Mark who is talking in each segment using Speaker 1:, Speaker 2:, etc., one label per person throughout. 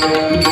Speaker 1: Thank you.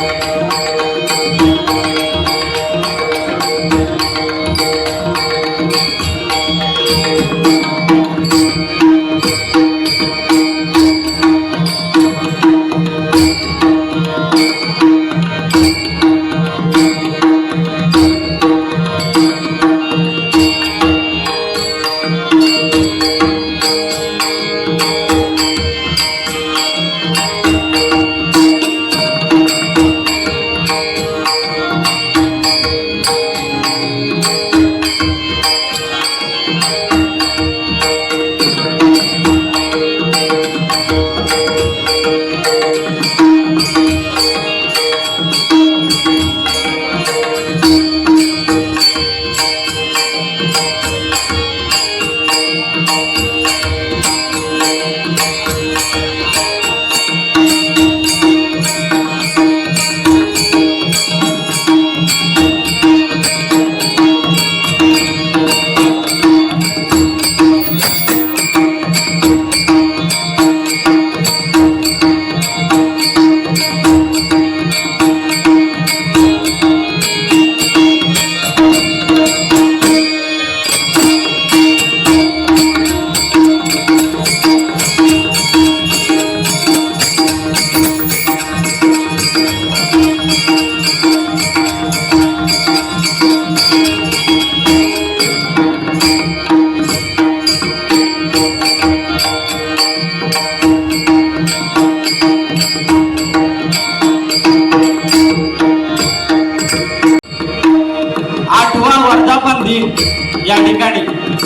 Speaker 1: आठवा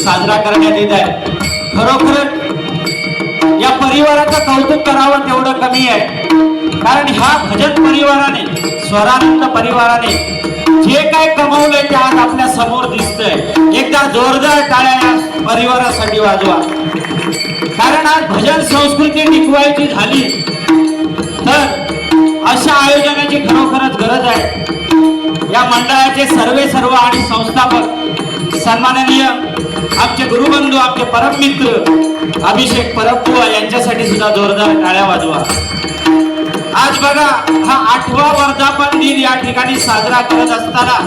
Speaker 1: साजरा करण्यात येत आहे. खरोखर या परिवाराचं कौतुक करावं तेवढं कमी आहे. कारण ह्या भजन परिवाराने स्वरानंद परिवाराने जे काय कमवलंय ते आज आपल्यासमोर दिसतंय. एकदा जोरदार टाळ्या या परिवारासाठी वाजवा. कारण आज भजन संस्कृती टिकवायची झाली तर अशा आयोजनाची खरोखरच गरज आहे. या मंडळाचे सर्वे सर्व आणि संस्थापक सन्माननीय आमचे गुरुबंधू आमचे परममित्र अभिषेक परबुवा यांच्यासाठी सुद्धा जोरदार टाळ्या वाजवा. आज बघा हा आठवा वर्धापन दिन या ठिकाणी साजरा करत असताना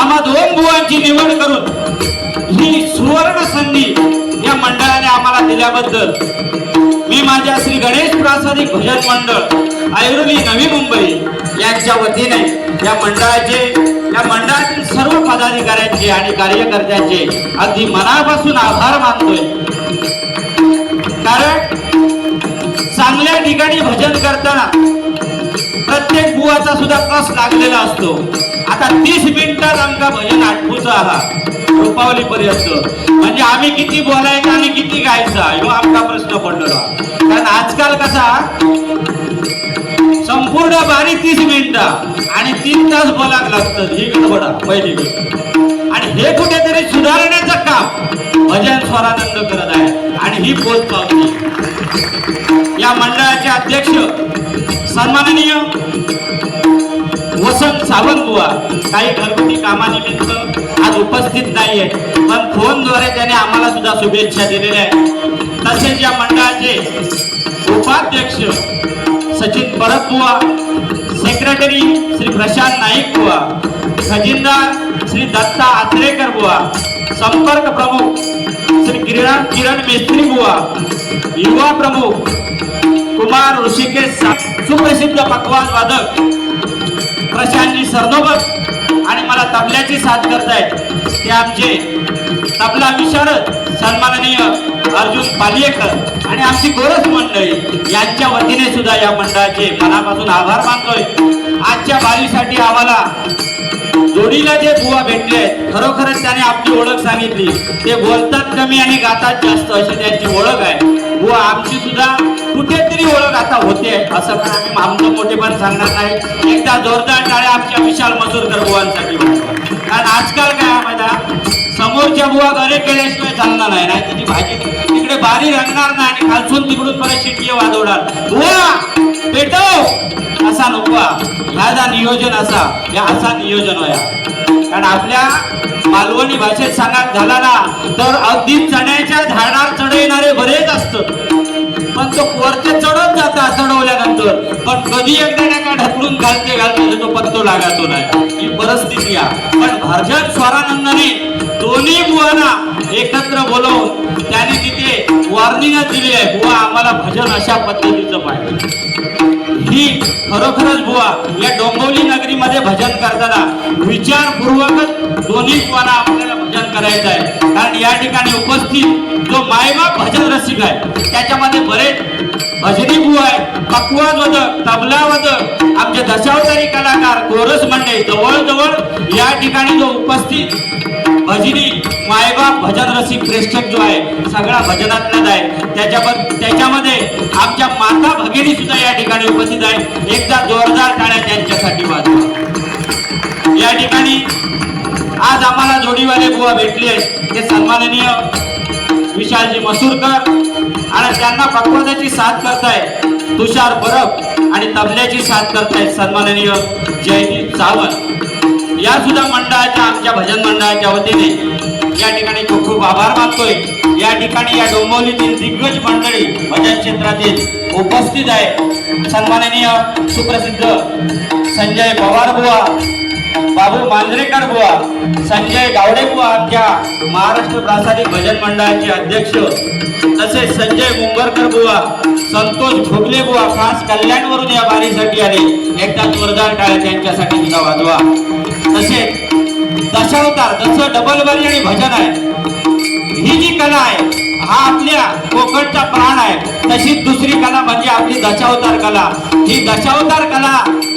Speaker 1: आम्हा दोन बुवांची निवड करून ही सुवर्ण संधी या मंडळाने आम्हाला दिल्याबद्दल मी माझ्या श्री गणेश प्रासादिक भजन मंडळ आयुर्वी नवी मुंबई यांच्या वतीने या मंडळाचे या मंडळाचे पदाधिकाऱ्यांचे आणि कार्यकर्त्यांचे अगदी मनापासून आभार मानतोय. कारण चांगल्या ठिकाणी भजन करताना प्रत्येक बुवाचा सुद्धा कस लागलेला असतो. आता तीस मिनिटात आमका भजन आठवूचा आहात रुपावली पर्यंत म्हणजे आम्ही किती बोलायचं आणि किती गायचा ह्यो आमचा प्रश्न पडलेला. कारण आजकाल कसा संपूर्ण बारी तीस मिनिटं. आणि तीन तास बोलाक लागतं. ही गडबडा पहिली गोष्ट. आणि हे कुठेतरी सुधारण्याचं काम भजन स्वरानंद करत आहे. आणि ही पोच पावली या मंडळाचे अध्यक्ष सन्माननीय वसंत सावंतबुवा काही घरगुती कामानिमित्त आज उपस्थित नाहीये पण फोनद्वारे त्याने आम्हाला सुद्धा शुभेच्छा दिलेल्या आहेत. तसेच या मंडळाचे उपाध्यक्ष सचिन परत बुवा सेक्रेटरी श्री प्रशांत नाईक बुवा खजिनदार श्री दत्ता आचरेकर बुवा संपर्क प्रमुख श्री किरण किरण मेस्त्री बुवा युवा प्रमुख कुमार ऋषिकेश सुप्रसिद्ध पकवान वादक प्रशांतजी सरनोबत आणि मला तबल्याची साथ करतायत. ते आमचे तबला विशारद अर्जुन पालियेकर आणि आमची गोरस मंडळी यांच्या वतीने सुद्धा या मंडळाचे मनापासून आभार मानतोय. आजच्या बारीसाठी आम्हाला जोडीला जे बुवा भेटले खरोखरच त्याने आपली ओळख सांगितली. ते बोलतात कमी आणि गातात जास्त अशी त्यांची ओळख आहे. बुवा आमची सुद्धा कुठेतरी ओळख आता होते असं पण आम्ही आमचं मोठेपण सांगणार नाही. एकदा जोरदार टाळ्या आमच्या विशाल मजूरकर बुवांसाठी. कारण आजकाल काय आहे माहिती आहे? समोरच्या बुवा घरे केल्याशिवाय चालणार नाही नाही तर भाजी तिकडे बारी रंगणार नाही आणि खालसून तिकडून परत शिट्टी वाजवणार. बुवा पेटव असा नको ह्याचा नियोजन असा. या असा नियोजन होया. कारण आपल्या मालवणी भाषेत सांगायला झाला ना तर अगदी चण्याच्या झाडावर चढविणारे बरेच असत पण तो वरचे चढत जाता चढवल्यानंतर. पण कधी एकदा नाही का ढकलून घालते घालते तो पत्तो लागातो नाही. ही परिस्थिती आहे. पण भजन स्वरानंदाने दोन्ही बुवांना एकत्र बोलवून त्याने तिथे वॉर्निंग दिली आहे बुवा आम्हाला भजन अशा पद्धतीचं पाहिजे. ही खरोखरच बुवा या डोंबिवली नगरीमध्ये भजन करताना विचारपूर्वकच दोन्ही बुवांना आपल्याला करायचा आहे. कारण या ठिकाणी उपस्थित जो मायबाप भजन रसिक आहे त्याच्यामध्ये बरेच भजनी बुवा आहे पक्वाज वदक तबला वदक आमचे दशावतारी कलाकार कोरस मंडळी जवळजवळ या ठिकाणी जो उपस्थित भजनी मायबाप भजन रसिक प्रेक्षक जो आहे सगळा भजनातलाच आहे. त्याच्याबद्दल त्याच्यामध्ये आमच्या माता भगिनी सुद्धा या ठिकाणी उपस्थित आहे एकदा जोरदार टाळ्या त्यांच्यासाठी वाजवा. या ठिकाणी आज आम्हाला जोडीवाले बुवा भेटले. आहेत ते सन्माननीय विशालजी मसूरकर. आणि त्यांना पकवाजाची साथ करताय तुषार परब आणि तबल्याची साथ करतायत सन्माननीय जयदीप सावंत. या सुद्धा मंडळाच्या आमच्या भजन मंडळाच्या वतीने. या ठिकाणी खूप खूप आभार मानतोय. या ठिकाणी या डोंबवलीतील दिग्गज मंडळी भजन क्षेत्रातील उपस्थित आहे सन्माननीय सुप्रसिद्ध संजय पवार बुवा बाबू मांजरेकर बुवा संजय गावडे बुवा आमच्या महाराष्ट्र प्रासादिक भजन मंडळाचे अध्यक्ष तसेच संजय मुंबरकर बुवा संतोष भोगले बुवा खास कल्याणवरून या बारीसाठी आले एकदा जोरदार टाळ्या त्यांच्यासाठी सुद्धा वाजवा. तसेच दशावतार जसं डबल बारी आणि भजन आहे ही जी कला आहे हा आपल्या कोकणचा प्राण आहे. तशीच दुसरी कला म्हणजे आपली दशावतार कला. ही दशावतार कला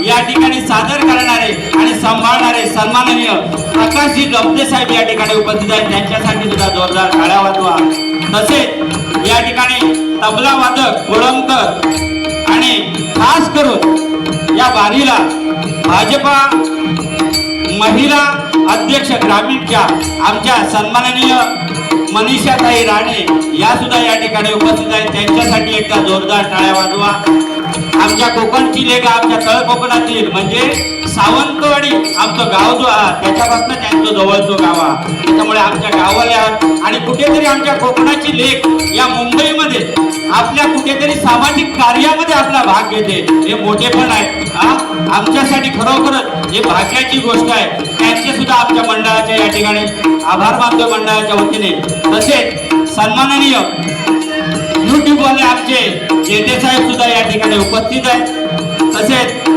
Speaker 1: या ठिकाणी सादर करणारे आणि सांभाळणारे सन्माननीय प्रकाशजी गमते साहेब या ठिकाणी उपस्थित आहेत. त्यांच्यासाठी सुद्धा जोरदार टाळ्या वाजवा. तसेच या ठिकाणी तबला वादक कोळंबकर आणि खास करून या बारीला भाजपा महिला अध्यक्ष ग्रामीणच्या आमच्या सन्माननीय मनीषाताई राणे या सुद्धा या ठिकाणी उपस्थित आहेत. त्यांच्यासाठी एकदा जोरदार टाळ्या वाजवा. आमच्या कोकणची लेखा आमच्या तळ कोकणातील म्हणजे सावंतवाडी आमचं गाव जो आहे त्याच्यापासून त्यांचं जवळचं गाव आहे. त्यामुळे आमच्या गावाला आणि कुठेतरी आमच्या कोकणाची लेख या मुंबईमध्ये आपल्या कुठेतरी सामाजिक कार्यामध्ये आपला भाग घेते. हे मोठे पण आहे. आमच्यासाठी खरोखरच हे भाग्याची गोष्ट आहे. त्यांचे सुद्धा आमच्या मंडळाच्या या ठिकाणी आभार मानतो मंडळाच्या वतीने. तसेच सन्माननीय युट्यूबवाले आमचे. जेते साहेब सुद्धा या ठिकाणी उपस्थित आहेत. तसेच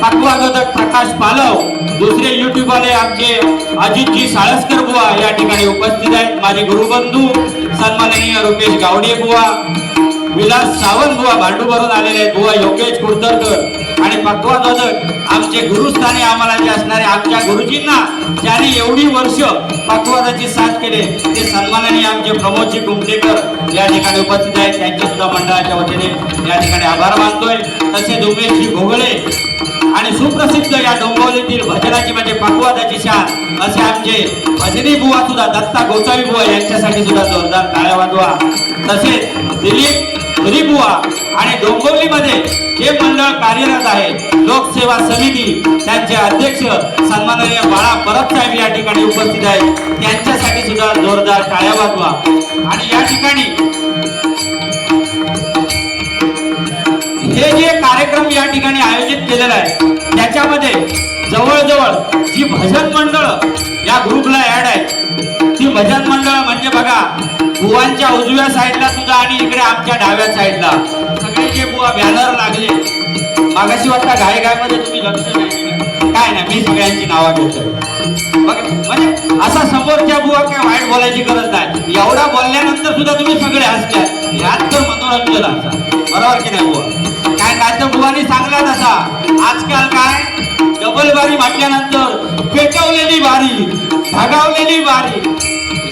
Speaker 1: पक्वागोदक प्रकाश पालव दुसरे युट्यूबवाले आमचे अजितजी साळसकर बुवा या ठिकाणी उपस्थित आहेत. माझे गुरुबंधू सन्माननीय रुपेश गावडे बुवा विलास सावंत बुवा भांडू भरून आलेले आहेत. बुवा योगेश कुडतरकर आणि पक्वा पक्वादोदक आमचे गुरुस्थानी आम्हाला जे असणारे आमच्या गुरुजींना ज्याने एवढी वर्ष पक्वादाची साथ केले ते सन्मानाने आमचे प्रमोदजी कुमटेकर या ठिकाणी उपस्थित आहेत. त्यांच्या सुद्धा मंडळाच्या वतीने या ठिकाणी आभार मानतोय. तसेच उमेशजी भोगळे आणि सुप्रसिद्ध या डोंबवलीतील भजनाची म्हणजे पक्वादाची शान असे आमचे भजनी बुवा सुद्धा दत्ता गोसावी बुवा यांच्यासाठी सुद्धा जोरदार टाळ्या वाजवा. तसेच दिलीप रिबुआ आणि डोंबिवलीमध्ये हे मंडळ कार्यरत आहे लोकसेवा समिती त्यांचे अध्यक्ष सन्माननीय बाळा परब साहेब या ठिकाणी उपस्थित आहेत. त्यांच्यासाठी सुद्धा जोरदार टाळ्या वाजवा. आणि या ठिकाणी हे जे कार्यक्रम या ठिकाणी आयोजित केलेला आहे त्याच्यामध्ये जवळजवळ जी भजन मंडळ या ग्रुपला ऍड आहे. ती भजन मंडळ म्हणजे बघा बुवांच्या उजव्या साईडला सुद्धा आणि इकडे आमच्या डाव्या साईडला सगळे जे बुवा बॅनर लागले मागाशी वाटता गाय गायमध्ये तुम्ही लक्ष नाही काय नाही मी सगळ्यांची नावं घेतोय म्हणजे असा समोरच्या बुवा काय वाईट बोलायची गरज नाही. एवढा बोलल्यानंतर सुद्धा तुम्ही सगळे हसल्या यात तर मनोरंजन असा. बरोबर की नाही बुवा? काय काय तर बुवानी सांगला तसा. आजकाल काय डबल बारी म्हटल्यानंतर पेटवलेली बारी भागावलेली बारी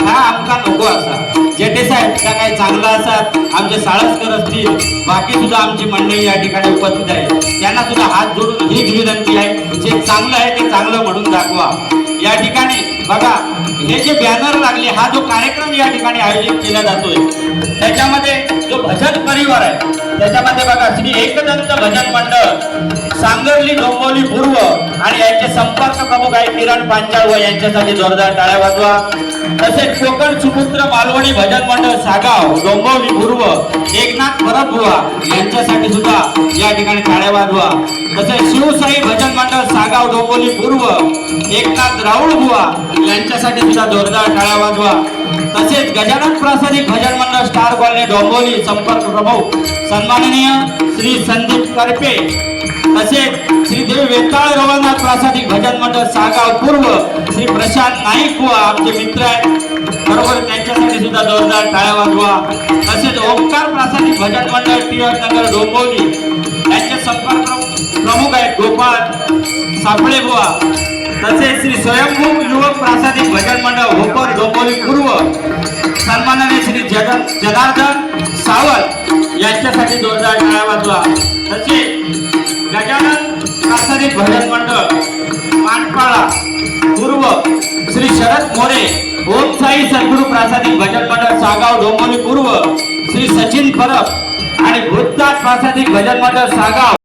Speaker 1: हा आमका नको असा. जेटे साहेब त्या काही चांगला असतात आमचे साळसकर असतील बाकी सुद्धा आमची मंडळी या ठिकाणी उपस्थित आहे त्यांना सुद्धा हात जोडून हीच विनंती आहे जे चांगलं आहे ते चांगलं म्हणून दाखवा. या ठिकाणी बघा हे जे बॅनर लागले हा जो कार्यक्रम या ठिकाणी आयोजित केला जातोय त्याच्यामध्ये भजन परिवार आहे. त्याच्यामध्ये बघा श्री एकदंत भजन मंडळ सांगरली डोंबोली पूर्व आणि यांचे संपर्क प्रमुख आहे किरण पांचाळ व यांच्यासाठी जोरदार टाळ्या वाजवा. तसेच कोकण सुपुत्र मालवणी भजन मंडळ सागाव डोंबोली पूर्व एकनाथ परबुवा यांच्यासाठी सुद्धा या ठिकाणी टाळ्या वाजवा. तसेच शिवसाई भजन मंडळ सागाव डोंबोली पूर्व एकनाथ राऊळ बुवा यांच्यासाठी सुद्धा जोरदार टाळ्या वाजवा. तसेच गजानन प्रासादिक भजन मंडळ स्टार कॉलनी डोंबोली संपर्क प्रमुख सन्माननीय श्री संदीप करपे तसेच श्री देवी वेताळ रवळनाथ प्रासादिक भजन मंडळ सागाव पूर्व श्री प्रशांत नाईक व आमचे मित्र आहेत. बरोबर त्यांच्यासाठी सुद्धा जोरदार टाळ्या वाजवा. तसेच ओंकार प्रासादिक भजन मंडळ टिळक नगर डोंबोली यांचे संपर्क प्रमुख- प्रमुख आहेत गोपाळ सापळे बुवा. तसेच श्री स्वयंभू युवक प्रासादिक भजन मंडळ भोपर डोंबोली पूर्व सन्मानाने श्री जग जनार्दन सावंत यांच्यासाठी जोरदार टाळ्या वाजवा. तसेच गजानन प्रासादिक भजन मंडळ मानपाळा पूर्व श्री शरद मोरे ओम साई सद्गुरु प्रासादिक भजन मंडळ सागाव डोंबोली पूर्व श्री सचिन परब आणि भूतनाथ प्रासादिक भजन मंडळ सागाव